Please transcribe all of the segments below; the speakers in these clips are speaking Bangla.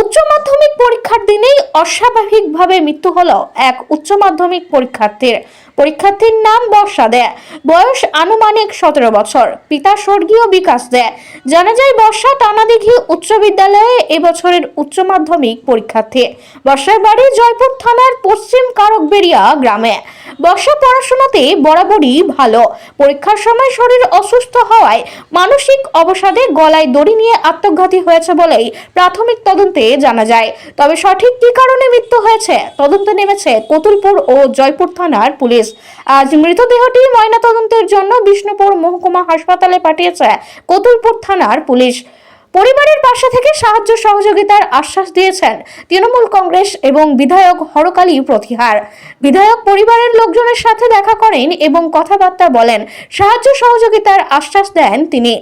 উচ্চ মাধ্যমিক পরীক্ষার দিনেই অস্বাভাবিকভাবে মৃত্যু হলো এক উচ্চ মাধ্যমিক পরীক্ষার্থীর। পরীক্ষার্থীর নাম বর্ষা দে। বয়স আনুমানিক সতেরো বছর। পিতা স্বর্গীয় বিকাশ দে। জানা যায় বর্ষা টানাদিঘি উচ্চ বিদ্যালয়ে এবছরের উচ্চ মাধ্যমিক পরীক্ষার্থী। বর্ষার বাড়ি জয়পুর থানার পশ্চিম কারকবেরিয়া গ্রামে। বর্ষা পড়াশোনাতে বরাবরই ভালো। পরীক্ষার সময় শরীর অসুস্থ হওয়ায় মানসিক অবসাদে গলায় দড়ি নিয়ে আত্মঘাতী হয়েছে বলেই প্রাথমিক তদন্তে জানা যায়। তবে সঠিক কী কারণে মৃত্যু হয়েছে? তদন্তে নেমেছে কতুলপুর ও জয়পুর থানার পুলিশ। আজ মৃতদেহটি ময়নাতদন্তের জন্য বিষ্ণুপুর মহকুমা হাসপাতালে পাঠিয়েছে কতুলপুর থানার পুলিশ। পরিবারের পাশে থেকে সাহায্য সহযোগিতার আশ্বাস দিয়েছেন তৃণমূল কংগ্রেস এবং বিধায়ক হরকালী প্রতিহার। বিধায়ক পরিবারের লোকজনের সাথে দেখা করেন এবং কথাবার্তা বলেন। সাহায্য সহযোগিতার আশ্বাস দেন তিনি।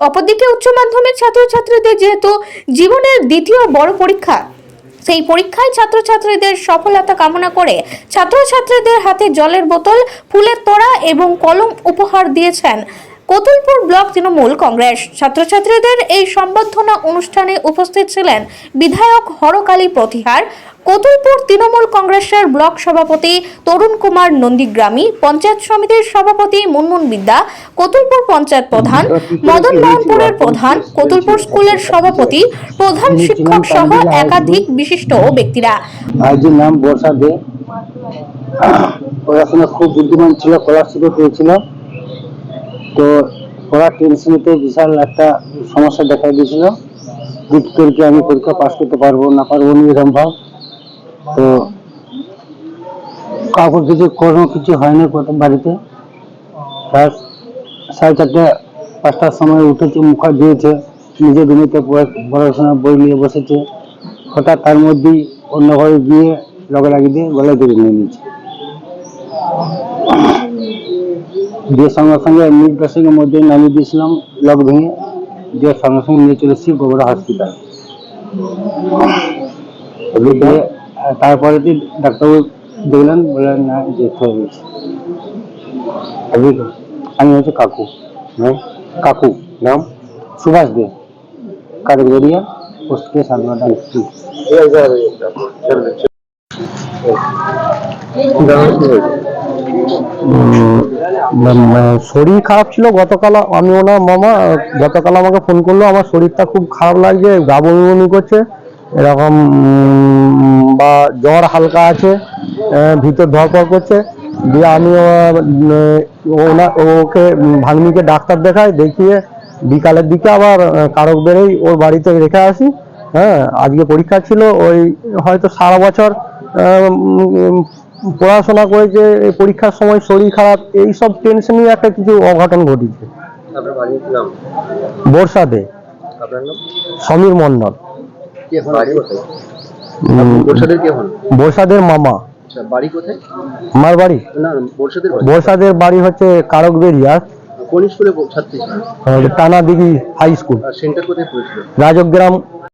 অপরদিকে উচ্চ মাধ্যমিক ছাত্রছাত্রীদের যেহেতু জীবনের দ্বিতীয় বড় পরীক্ষা, সেই পরীক্ষায় ছাত্রছাত্রীদের সফলতা কামনা করে ছাত্রছাত্রীদের হাতে জলের বোতল, ফুলের তোড়া এবং কলম উপহার দিয়েছেন কতুলপুর ব্লক তৃণমূল কংগ্রেস। ছাত্রছাত্রীদের এই সম্বর্ধনা অনুষ্ঠানে উপস্থিত ছিলেন বিধায়ক হরকালী প্রতিহার, কতুলপুর তৃণমূল কংগ্রেসের ব্লক সভাপতি তরুণ কুমার নন্দীগ্রামী, পঞ্চায়েত সমিতির সভাপতি মুনমুন বিদ্যা, কতুলপুর পঞ্চায়েত প্রধান মদন মোহনপুরের প্রধান, কতুলপুর স্কুলের সভাপতি, প্রধান শিক্ষক সহ একাধিক বিশিষ্ট ব্যক্তিরা। নাম বর্ষা দে পড়াশোনা খুব বুদ্ধিমান ছিল স্কলারশিপও পেয়েছিল। তো পড়ার টেনশনেতে বিশাল একটা সমস্যা দেখা দিয়েছিল। যে করে কি আমি পরীক্ষা পাস করতে পারব না পারব না এরকম ভাব। তো কাউকে কিছু কোনো কিছু হয়নি প্রথম বাড়িতে সাড়ে চারটে, পাঁচটার সময় উঠেছে, মুখা দিয়েছে নিজের রুমেতে পড়াশোনা বই নিয়ে বসেছে। হঠাৎ তার মধ্যেই অন্য ঘরে গিয়ে লগে লাগিয়ে দিয়ে গলায় দড়ি নিয়ে নিয়েছে। দিয়ে সঙ্গে সঙ্গে মিড ড্রেসিংয়ের মধ্যে নামিয়ে দিয়েছিলাম, লক ভেঙে দিয়ে সঙ্গে সঙ্গে নিয়ে চলে এসেছি গোবরা হসপিটাল তারপরে ডাক্তারবাবু দেখলেন, বললেন, না হয়ে গেছে। আমি হচ্ছে কাকু। হ্যাঁ? কাকু। নাম? সুভাষ দে। কারগরিয়া পোস্টকে সাধুবাদ শরীর খারাপ ছিল গতকাল, আমি ওনার মামা গতকাল আমাকে ফোন করল, আমার শরীরটা খুব খারাপ লাগছে, গা বমি করছে, এরকম বা জ্বর হালকা আছে ভিতর ধরপড় করছে, দিয়ে আমি ওনা- ওকে ভাগ্নিকে ডাক্তার দেখাই, দেখিয়ে বিকালের দিকে আবার কারক বেড়েই ওর বাড়িতে রেখে আসি হ্যাঁ আজকে পরীক্ষা ছিল ওই হয়তো সারা বছর পড়াশোনা করেছে পরীক্ষার সময় শরীর খারাপ এই সব টেনশনই একটা কিছু অঘটন ঘটেছে আপনার বাড়ির নাম? বর্ষা দে আপনার নাম? সমীর মন্ডল বাড়ি বর্ষাদের মামা। আচ্ছা বাড়ি কোথায়? আমার বাড়ি? না বর্ষাদের বাড়ি। বর্ষাদের বাড়ি হচ্ছে কারকবেরিয়া। কোন স্কুলে ছাত্রী টানা দিঘি হাই স্কুল। সেন্টার কোথায় রাজগ্রাম